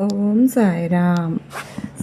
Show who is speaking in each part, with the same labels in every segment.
Speaker 1: ఓం సాయిరామ్.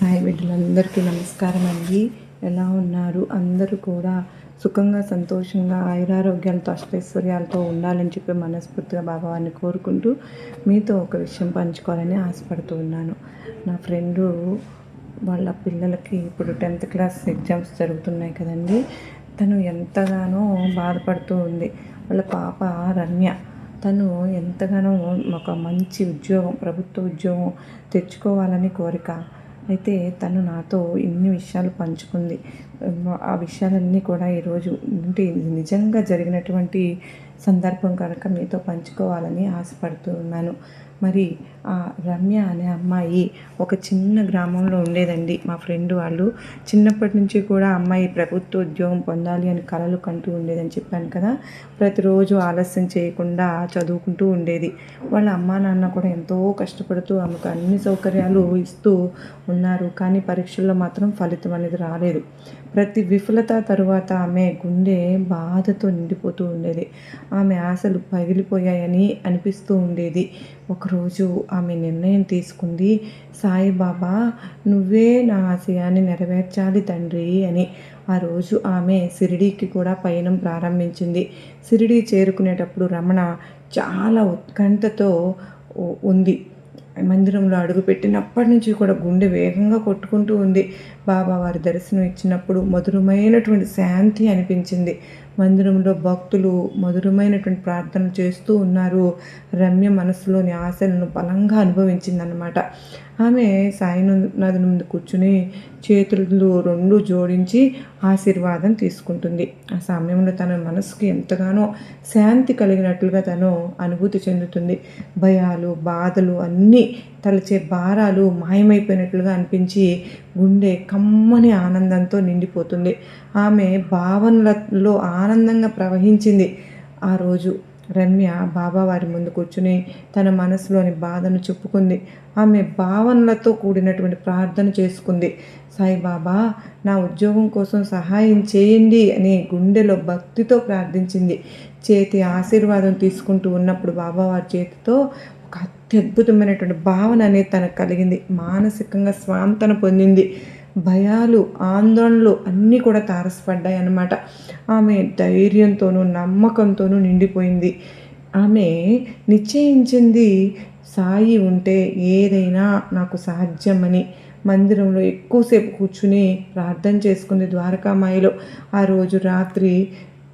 Speaker 1: సాయి బిడ్డలందరికీ నమస్కారం అండి. ఎలా ఉన్నారు? అందరూ కూడా సుఖంగా సంతోషంగా ఆయురారోగ్యాలతో అష్టైశ్వర్యాలతో ఉండాలని చెప్పి మనస్ఫూర్తిగా బాబావారిని కోరుకుంటూ మీతో ఒక విషయం పంచుకోవాలని ఆశపడుతూ ఉన్నాను. నా ఫ్రెండు వాళ్ళ పిల్లలకి ఇప్పుడు టెన్త్ క్లాస్ ఎగ్జామ్స్ జరుగుతున్నాయి కదండి. తను ఎంతగానో బాధపడుతూ ఉంది. వాళ్ళ పాప రమ్య తను ఎంతగానో ఒక మంచి ఉద్యోగం ప్రభుత్వ ఉద్యోగం తెచ్చుకోవాలని కోరిక. అయితే తను నాతో ఇన్ని విషయాలు పంచుకుంది. ఆ విషయాలన్నీ కూడా ఈరోజు అంటే నిజంగా జరిగినటువంటి సందర్భం కనుక మీతో పంచుకోవాలని ఆశపడుతూ ఉన్నాను. మరి రమ్య అనే అమ్మాయి ఒక చిన్న గ్రామంలో ఉండేదండి. మా ఫ్రెండ్ వాళ్ళు చిన్నప్పటి నుంచి కూడా అమ్మాయి ప్రభుత్వ ఉద్యోగం పొందాలి అని కలలు కంటూ ఉండేదని చెప్పాను కదా. ప్రతిరోజు ఆలస్యం చేయకుండా చదువుకుంటూ ఉండేది. వాళ్ళ అమ్మా నాన్న కూడా ఎంతో కష్టపడుతూ ఆమెకు అన్ని సౌకర్యాలు ఇస్తూ ఉన్నారు. కానీ పరీక్షల్లో మాత్రం ఫలితం అనేది రాలేదు. ప్రతి విఫలత తరువాత ఆమె గుండె బాధతో నిండిపోతూ ఉండేది. ఆమె ఆశలు పగిలిపోయాయని అనిపిస్తూ ఉండేది. ఒకరోజు ఆమె నిర్ణయం తీసుకుంది. సాయిబాబా నువ్వే నా ఆశయాన్ని నెరవేర్చాలి తండ్రి అని. ఆ రోజు ఆమె సిరిడీకి కూడా పయనం ప్రారంభించింది. సిరిడీ చేరుకునేటప్పుడు రమణ చాలా ఉత్కంఠతో ఉంది. మందిరంలో అడుగుపెట్టినప్పటి నుంచి కూడా గుండె వేగంగా కొట్టుకుంటూ ఉంది. బాబా వారి దర్శనం ఇచ్చినప్పుడు మధురమైనటువంటి శాంతి అనిపించింది. మందిరంలో భక్తులు మధురమైనటువంటి ప్రార్థనలు చేస్తూ ఉన్నారు. రమ్య మనసులోని ఆశలను బలంగా అనుభవించిందనమాట ఆమె సాయినాథుని ముందు కూర్చుని చేతులు రెండు జోడించి ఆశీర్వాదం తీసుకుంటుంది. ఆ సమయంలో తన మనసుకి ఎంతగానో శాంతి కలిగినట్లుగా తను అనుభూతి చెందుతుంది. భయాలు బాధలు అన్నీ తలచే భారాలు మాయమైపోయినట్లుగా అనిపించి గుండె కమ్మని ఆనందంతో నిండిపోతుంది. ఆమె భావనలలో ఆనందంగా ప్రవహించింది. ఆ రోజు రమ్య బాబావారి ముందు కూర్చుని తన మనసులోని బాధను చెప్పుకుంది. ఆమె భావనలతో కూడినటువంటి ప్రార్థన చేసుకుంది. సాయిబాబా నా ఉద్యోగం కోసం సహాయం చేయండి అని గుండెలో భక్తితో ప్రార్థించింది. చేతి ఆశీర్వాదం తీసుకుంటూ ఉన్నప్పుడు బాబావారి చేతితో అత్యద్భుతమైనటువంటి భావన అనేది తనకు కలిగింది. మానసికంగా స్వాంతన పొందింది. భయాలు ఆందోళనలు అన్నీ కూడా తారసపడ్డాయి అన్నమాట. ఆమె ధైర్యంతోనూ నమ్మకంతోనూ నిండిపోయింది. ఆమె నిశ్చయించింది సాయి ఉంటే ఏదైనా నాకు సాధ్యమని. మందిరంలో ఎక్కువసేపు కూర్చుని ప్రార్థన చేసుకుంది ద్వారకామాయిలో. ఆ రోజు రాత్రి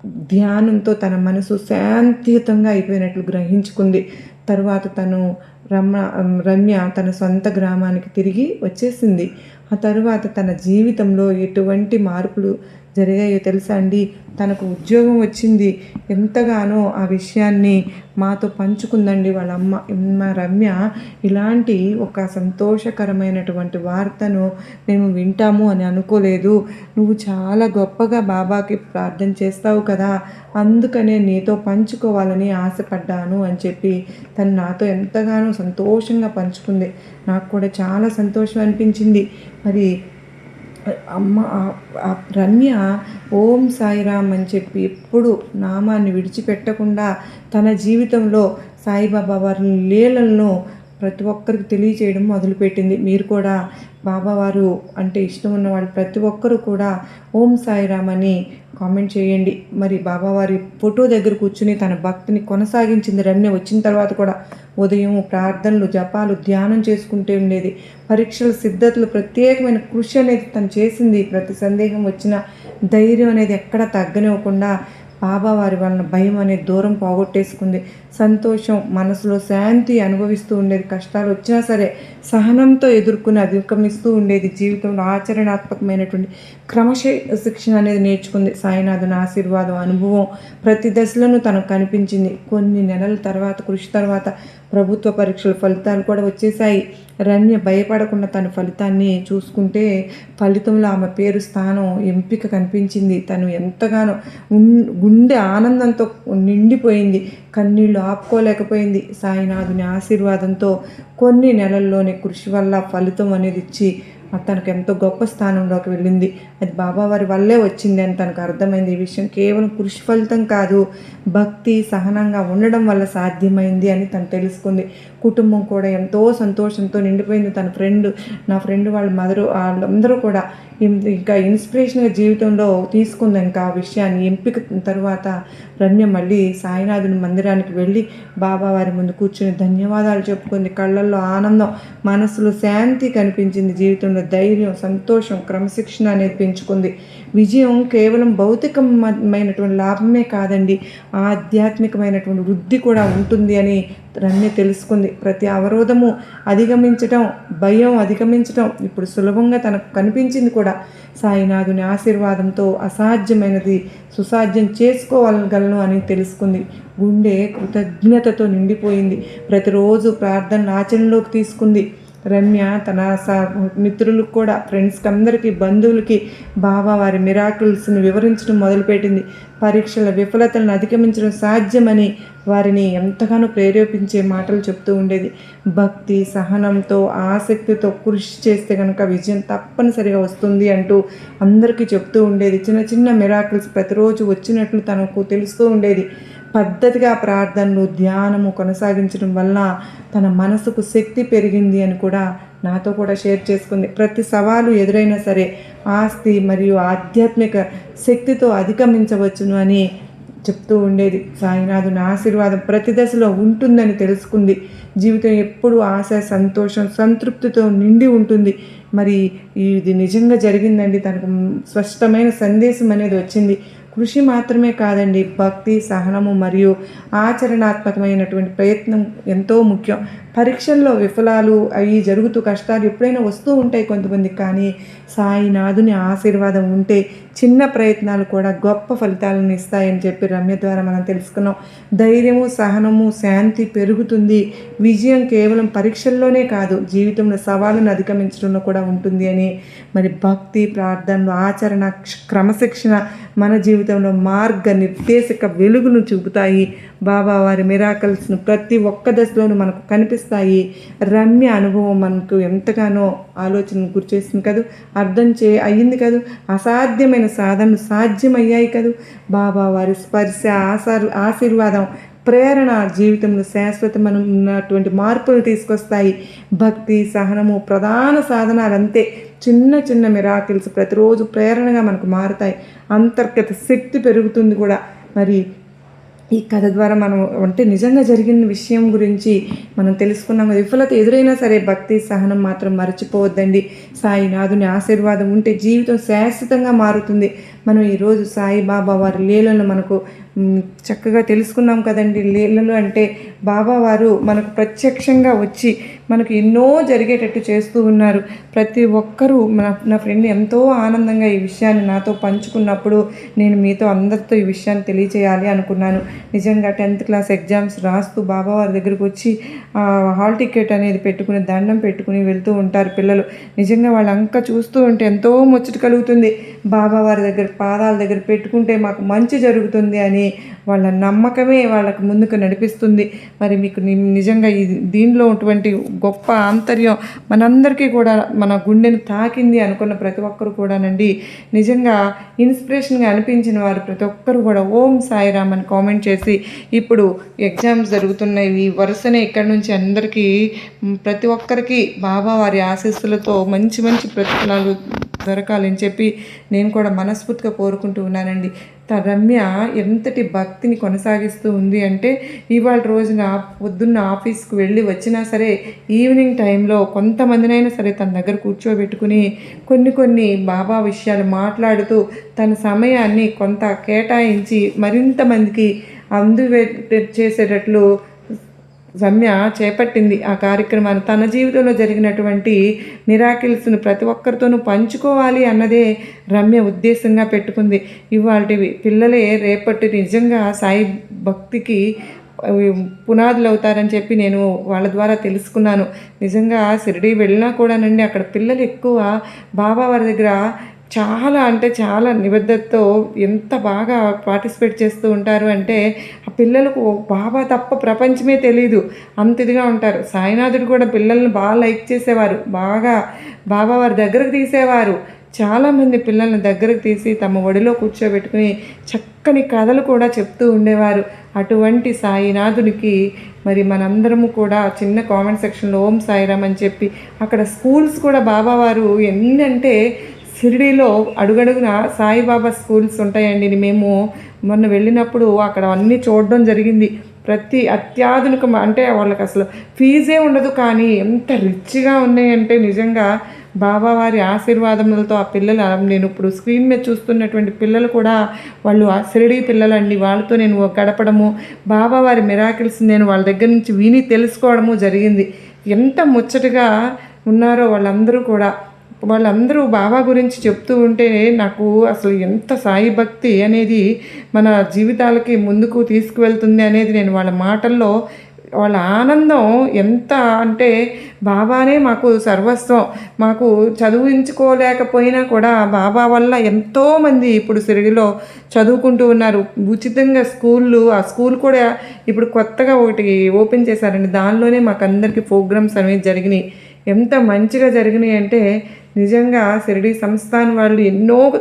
Speaker 1: ధ్యానంతో తన మనసు శాంతియుతంగా అయిపోయినట్లు గ్రహించుకుంది. తర్వాత తను రమ రమ్య తన సొంత గ్రామానికి తిరిగి వచ్చేసింది. ఆ తరువాత తన జీవితంలో ఎటువంటి మార్పులు జరిగాయో తెలుసా అండి? తనకు ఉద్యోగం వచ్చింది. ఎంతగానో ఆ విషయాన్ని మాతో పంచుకుందండి వాళ్ళ అమ్మ మా రమ్య ఇలాంటి ఒక సంతోషకరమైనటువంటి వార్తను మేము వింటాము అని అనుకోలేదు. నువ్వు చాలా గొప్పగా బాబాకి ప్రార్థన చేస్తావు కదా. అందుకనే నీతో పంచుకోవాలని ఆశపడ్డాను అని చెప్పి తను నాతో ఎంతగానో సంతోషంగా పంచుకుంది. నాకు కూడా చాలా సంతోషం అనిపించింది. మరి అమ్మ రమ్య ఓం సాయిరామ్ అని చెప్పి ఎప్పుడు నామాన్ని విడిచిపెట్టకుండా తన జీవితంలో సాయిబాబా వారి లీలలను ప్రతి ఒక్కరికి తెలియచేయడం మొదలుపెట్టింది. మీరు కూడా బాబావారు అంటే ఇష్టం ఉన్నవాళ్ళు ప్రతి ఒక్కరూ కూడా ఓం సాయిరామ్ అని కామెంట్ చేయండి. మరి బాబావారి ఫోటో దగ్గర కూర్చుని తన భక్తిని కొనసాగించింది. రమ్య వచ్చిన తర్వాత కూడా ఉదయం ప్రార్థనలు జపాలు ధ్యానం చేసుకుంటూ ఉండేది. పరీక్షల సిద్ధతలు ప్రత్యేకమైన కృషి అనేది తను చేసింది. ప్రతి సందేహం వచ్చిన ధైర్యం అనేది ఎక్కడ తగ్గనివ్వకుండా బాబావారి వలన భయం అనే దూరం పోగొట్టేసుకుంది. సంతోషం మనసులో శాంతి అనుభవిస్తూ ఉండేది. కష్టాలు వచ్చినా సరే సహనంతో ఎదుర్కొని అధిగమిస్తూ ఉండేది. జీవితంలో ఆచరణాత్మకమైనటువంటి క్రమశ శిక్షణ అనేది నేర్చుకుంది. సాయినాథుని ఆశీర్వాదం అనుభవం ప్రతి దశలను తనకు కనిపించింది. కొన్ని నెలల తర్వాత కృషి తర్వాత ప్రభుత్వ పరీక్షల ఫలితాలు కూడా వచ్చేసాయి రమ్య భయపడకుండా తన ఫలితాన్ని చూసుకుంటే ఫలితంలో ఆమె పేరు స్థానం ఎంపిక కనిపించింది. తను ఎంతగానో గుండె ఆనందంతో నిండిపోయింది. కన్నీళ్ళు ఆపుకోలేకపోయింది. సాయినాథుని ఆశీర్వాదంతో కొన్ని నెలల్లోనే కృషి వల్ల ఫలితం అనేది ఇచ్చి తనకు ఎంతో గొప్ప స్థానంలోకి వెళ్ళింది. అది బాబావారి వల్లే వచ్చింది అని తనకు అర్థమైంది. ఈ విషయం కేవలం కృషి ఫలితం కాదు భక్తి సహనంగా ఉండడం వల్ల సాధ్యమైంది అని తను తెలుసుకుంది. కుటుంబం కూడా ఎంతో సంతోషంతో నిండిపోయింది. తన ఫ్రెండ్ నా ఫ్రెండ్ వాళ్ళ మదరు వాళ్ళందరూ కూడా ఇంకా ఇన్స్పిరేషన్గా జీవితంలో తీసుకుందాం ఇంకా ఆ విషయాన్ని ఎంపిక తర్వాత రమ్య మళ్ళీ సాయినాథుని మందిరానికి వెళ్ళి బాబా వారి ముందు కూర్చొని ధన్యవాదాలు చెప్పుకుంది. కళ్ళల్లో ఆనందం మనసులో శాంతి కనిపించింది. జీవితంలో ధైర్యం సంతోషం క్రమశిక్షణ అనేది పెంచుకుంది. విజయం కేవలం భౌతికమైనటువంటి లాభమే కాదండి. ఆధ్యాత్మికమైనటువంటి వృద్ధి కూడా ఉంటుంది అని రమ్య తెలుసుకుంది. ప్రతి అవరోధము అధిగమించటం భయం అధిగమించటం ఇప్పుడు సులభంగా తనకు కనిపించింది కూడా. సాయినాథుని ఆశీర్వాదంతో అసాధ్యమైనది సుసాధ్యం చేసుకోవాలగలను అని తెలుసుకుంది. గుండె కృతజ్ఞతతో నిండిపోయింది. ప్రతిరోజు ప్రార్థన ఆచరణలోకి తీసుకుంది. రమ్య తన స మిత్రులకు కూడా ఫ్రెండ్స్కి అందరికీ బంధువులకి బాబా వారి మిరాకిల్స్ని వివరించడం మొదలుపెట్టింది. పరీక్షల విఫలతలను అధిగమించడం సాధ్యమని వారిని ఎంతగానో ప్రేరేపించే మాటలు చెప్తూ ఉండేది. భక్తి సహనంతో ఆసక్తితో కృషి చేస్తే కనుక విజయం తప్పనిసరిగా వస్తుంది అంటూ అందరికీ చెప్తూ ఉండేది. చిన్న చిన్న మిరాకిల్స్ ప్రతిరోజు వచ్చినట్లు తనకు తెలుస్తూ ఉండేది. పద్ధతిగా ప్రార్థనలు ధ్యానము కొనసాగించడం వల్ల తన మనసుకు శక్తి పెరిగింది అని కూడా నాతో కూడా షేర్ చేసుకుంది. ప్రతి సవాలు ఎదురైనా సరే ఆస్తి మరియు ఆధ్యాత్మిక శక్తితో అధిగమించవచ్చును అని చెప్తూ ఉండేది. సాయినాథుని ఆశీర్వాదం ప్రతి దశలో ఉంటుందని తెలుసుకుంది. జీవితం ఎప్పుడు ఆశ సంతోషం సంతృప్తితో నిండి ఉంటుంది. మరి ఇది నిజంగా జరిగిందండి? తనకు స్పష్టమైన సందేశం అనేది వచ్చింది. కృషి మాత్రమే కాదండి భక్తి సహనము మరియు ఆచరణాత్మకమైనటువంటి ప్రయత్నం ఎంతో ముఖ్యం. పరీక్షల్లో విఫలాలు అవి జరుగుతూ కష్టాలు ఎప్పుడైనా వస్తూ ఉంటాయి కొంతమంది కానీ సాయినాథుని ఆశీర్వాదం ఉంటే చిన్న ప్రయత్నాలు కూడా గొప్ప ఫలితాలను ఇస్తాయని చెప్పి రమ్య ద్వారా మనం తెలుసుకున్నాం. ధైర్యము సహనము శాంతి పెరుగుతుంది. విజయం కేవలం పరీక్షల్లోనే కాదు జీవితంలో సవాళ్ళను అధిగమించడంలో కూడా ఉంటుంది అని. మరి భక్తి ప్రార్థనలు ఆచరణ క్ష- క్రమశిక్షణ మన జీవితంలో మార్గ నిర్దేశక వెలుగును చూపుతాయి. బాబా వారి మిరాకల్స్ను ప్రతి ఒక్క దశలోనూ మనకు కనిపిస్తాయి. రమ్య అనుభవం మనకు ఎంతగానో ఆలోచన గురిచేసింది కాదు? అర్థం చే అయ్యింది కాదు? అసాధ్యమైన సాధనలు సాధ్యమయ్యాయి కదూ. బాబా వారి స్పర్శ ఆశారు ఆశీర్వాదం ప్రేరణ జీవితంలో శాశ్వతమైనటువంటి మార్పులు తీసుకొస్తాయి. భక్తి సహనము ప్రధాన సాధనాలు అంతే చిన్న చిన్న మిరాకిల్స్ ప్రతిరోజు ప్రేరణగా మనకు మారుతాయి. అంతర్గత శక్తి పెరుగుతుంది కూడా. మరి ఈ కథ ద్వారా మనం అంటే నిజంగా జరిగిన విషయం గురించి మనం తెలుసుకున్నాం విఫలత ఎదురైనా సరే భక్తి సహనం మాత్రం మర్చిపోవద్దండి. సాయినాథుని ఆశీర్వాదం ఉంటే జీవితం శాశ్వతంగా మారుతుంది. మనం ఈరోజు సాయిబాబా వారి లీలలను మనకు చక్కగా తెలుసుకున్నాం కదండి. లీలలు అంటే బాబావారు మనకు ప్రత్యక్షంగా వచ్చి మనకు ఎన్నో జరిగేటట్టు చేస్తూ ఉన్నారు. ప్రతి ఒక్కరూ మన నా ఫ్రెండ్ ఎంతో ఆనందంగా ఈ విషయాన్ని నాతో పంచుకున్నప్పుడు నేను మీతో అందరితో ఈ విషయాన్ని తెలియచేయాలి అనుకున్నాను. నిజంగా టెన్త్ క్లాస్ ఎగ్జామ్స్ రాస్తూ బాబా వారి దగ్గరికి వచ్చి హాల్ టికెట్ అనేది పెట్టుకుని దండం పెట్టుకుని వెళ్తూ ఉంటారు పిల్లలు. నిజంగా వాళ్ళ అంక చూస్తూ ఉంటే ఎంతో ముచ్చట కలుగుతుంది. బాబా వారి దగ్గర పాదాల దగ్గర పెట్టుకుంటే మాకు మంచి జరుగుతుంది అని వాళ్ళ నమ్మకమే వాళ్ళకు ముందుకు నడిపిస్తుంది. మరి మీకు నిజంగా ఈ దీనిలో ఉన్నటువంటి గొప్ప ఆంతర్యం మనందరికీ కూడా మన గుండెని తాకింది అనుకున్న ప్రతి ఒక్కరు కూడానండి. నిజంగా ఇన్స్పిరేషన్గా అనిపించిన వారు ప్రతి ఒక్కరు కూడా ఓం సాయిరామ్ అని కామెంట్ చేసి ఇప్పుడు ఎగ్జామ్స్ జరుగుతున్నాయి. వరుసనే ఇక్కడ నుంచి అందరికీ ప్రతి ఒక్కరికి బాబా వారి ఆశీస్సులతో మంచి మంచి ప్రతిఫలాలు దొరకాలని చెప్పి నేను కూడా మనస్ఫూర్తిగా కోరుకుంటూ ఉన్నానండి. తన రమ్య ఎంతటి భక్తిని కొనసాగిస్తూ ఉంది అంటే ఇవాళ రోజున పొద్దున్న ఆఫీస్కి వెళ్ళి వచ్చినా సరే ఈవినింగ్ టైంలో కొంతమందినైనా సరే తన దగ్గర కూర్చోబెట్టుకుని కొన్ని కొన్ని బాబా విషయాలు మాట్లాడుతూ తన సమయాన్ని కొంత కేటాయించి మరింత మందికి అందు చేసేటట్లు రమ్య చేపట్టింది. ఆ కార్యక్రమాన్ని తన జీవితంలో జరిగినటువంటి మిరాకిల్స్ను ప్రతి ఒక్కరితోనూ పంచుకోవాలి అన్నదే రమ్య ఉద్దేశంగా పెట్టుకుంది. ఇవాళ పిల్లలే రేపటి నిజంగా సాయి భక్తికి పునాదులు అవుతారని చెప్పి నేను వాళ్ళ ద్వారా తెలుసుకున్నాను. నిజంగా షిరిడి వెళ్ళినా కూడానండి అక్కడ పిల్లలు ఎక్కువ బాబా వారి దగ్గర చాలా అంటే చాలా నిబద్ధతతో ఎంత బాగా పార్టిసిపేట్ చేస్తూ ఉంటారు అంటే ఆ పిల్లలకు బాబా తప్ప ప్రపంచమే తెలియదు అంత ఇదిగా ఉంటారు. సాయినాథుడు కూడా పిల్లల్ని బాగా లైక్ చేసేవారు. బాగా బాబా వారి దగ్గరకు తీసేవారు. చాలామంది పిల్లల్ని దగ్గరకు తీసి తమ ఒడిలో కూర్చోబెట్టుకుని చక్కని కథలు కూడా చెప్తూ ఉండేవారు. అటువంటి సాయినాథునికి మరి మనందరము కూడా చిన్న కామెంట్ సెక్షన్లో ఓం సాయిరామ్ అని చెప్పి అక్కడ స్కూల్స్ కూడా బాబావారు ఎన్నంటే షిరిడీలో అడుగడుగున సాయిబాబా స్కూల్స్ ఉంటాయండి. మేము మొన్న వెళ్ళినప్పుడు అక్కడ అన్నీ చూడడం జరిగింది. ప్రతి అత్యాధునిక అంటే వాళ్ళకి అసలు ఫీజే ఉండదు కానీ ఎంత రిచ్గా ఉన్నాయంటే నిజంగా బాబా వారి ఆశీర్వాదములతో ఆ పిల్లలు నేను ఇప్పుడు స్క్రీన్ మీద చూస్తున్నటువంటి పిల్లలు కూడా వాళ్ళు ఆ పిల్లలు పిల్లలండి. వాళ్ళతో నేను గడపడము బాబా వారి మిరాకిల్స్ నేను వాళ్ళ దగ్గర నుంచి విని తెలుసుకోవడము జరిగింది. ఎంత ముచ్చటగా ఉన్నారో వాళ్ళందరూ కూడా. వాళ్ళందరూ బాబా గురించి చెప్తూ ఉంటే నాకు అసలు ఎంత సాయి భక్తి అనేది మన జీవితాలకి ముందుకు తీసుకువెళ్తుంది అనేది నేను వాళ్ళ మాటల్లో వాళ్ళ ఆనందం ఎంత అంటే బాబానే మాకు సర్వస్వం. మాకు చదివించుకోలేకపోయినా కూడా బాబా వల్ల ఎంతోమంది ఇప్పుడు సిరిడిలో చదువుకుంటూ ఉన్నారు. ఉచితంగా స్కూళ్ళు ఆ స్కూల్ కూడా ఇప్పుడు కొత్తగా ఒకటి ఓపెన్ చేశారండి. దానిలోనే మాకు అందరికీ ప్రోగ్రామ్స్ అనేవి జరిగినాయి. ఎంత మంచిగా జరిగినాయి అంటే నిజంగా షిరిడి సంస్థాన్ వాళ్ళు ఎన్నో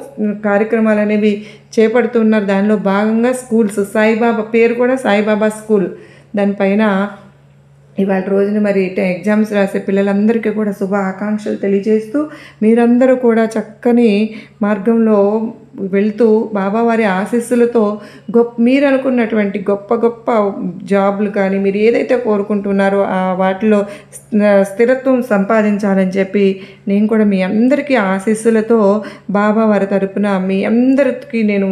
Speaker 1: కార్యక్రమాలు అనేవి చేపడుతున్నారు. దానిలో భాగంగా స్కూల్స్ సాయిబాబా పేరు కూడా సాయిబాబా స్కూల్. దానిపైన ఇవాళ రోజున మరి ఎగ్జామ్స్ రాసే పిల్లలందరికీ కూడా శుభ ఆకాంక్షలు తెలియజేస్తూ మీరందరూ కూడా చక్కని మార్గంలో వెళ్తూ బాబావారి ఆశీస్సులతో గొప్ప మీరు అనుకున్నటువంటి గొప్ప గొప్ప జాబ్లు కానీ మీరు ఏదైతే కోరుకుంటున్నారో ఆ వాటిలో స్థిరత్వం సంపాదించాలని చెప్పి నేను కూడా మీ అందరికీ ఆశీస్సులతో బాబావారి తరపున మీ అందరికీ నేను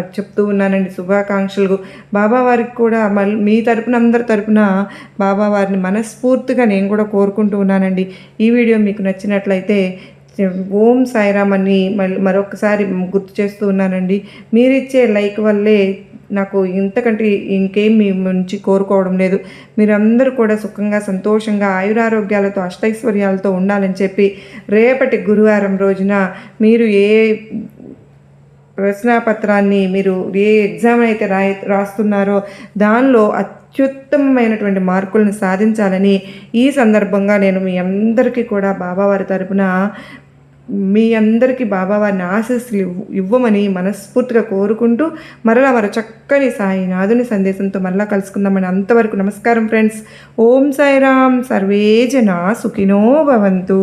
Speaker 1: చెప్తూ ఉన్నానండి. శుభాకాంక్షలు. బాబా వారికి కూడా మళ్ళీ మీ తరపున అందరి తరపున బాబా వారిని మనస్ఫూర్తిగా నేను కూడా కోరుకుంటూ ఉన్నానండి. ఈ వీడియో మీకు నచ్చినట్లయితే ఓం సాయిరామ్ అని మళ్ళీ మరొకసారి గుర్తు చేస్తూ ఉన్నానండి. మీరిచ్చే లైక్ వల్లే నాకు ఇంతకంటే ఇంకేం మీ నుంచి కోరుకోవడం లేదు. మీరందరూ కూడా సుఖంగా సంతోషంగా ఆయురారోగ్యాలతో అష్టైశ్వర్యాలతో ఉండాలని చెప్పి రేపటి గురువారం రోజున మీరు ఏ ప్రశ్నాపత్రాన్ని మీరు ఏ ఎగ్జామ్ అయితే రాయి రాస్తున్నారో దానిలో అత్యుత్తమమైనటువంటి మార్కులను సాధించాలని ఈ సందర్భంగా నేను మీ అందరికీ కూడా బాబావారి తరపున మీ అందరికీ బాబావారిని ఆశీస్సులు ఇవ్వమని మనస్ఫూర్తిగా కోరుకుంటూ మరలా మరో చక్కని సాయి నాదుని సందేశంతో మరలా కలుసుకుందామని అంతవరకు నమస్కారం ఫ్రెండ్స్. ఓం సాయిరామ్. సర్వే జనా సుఖినో భవంతు.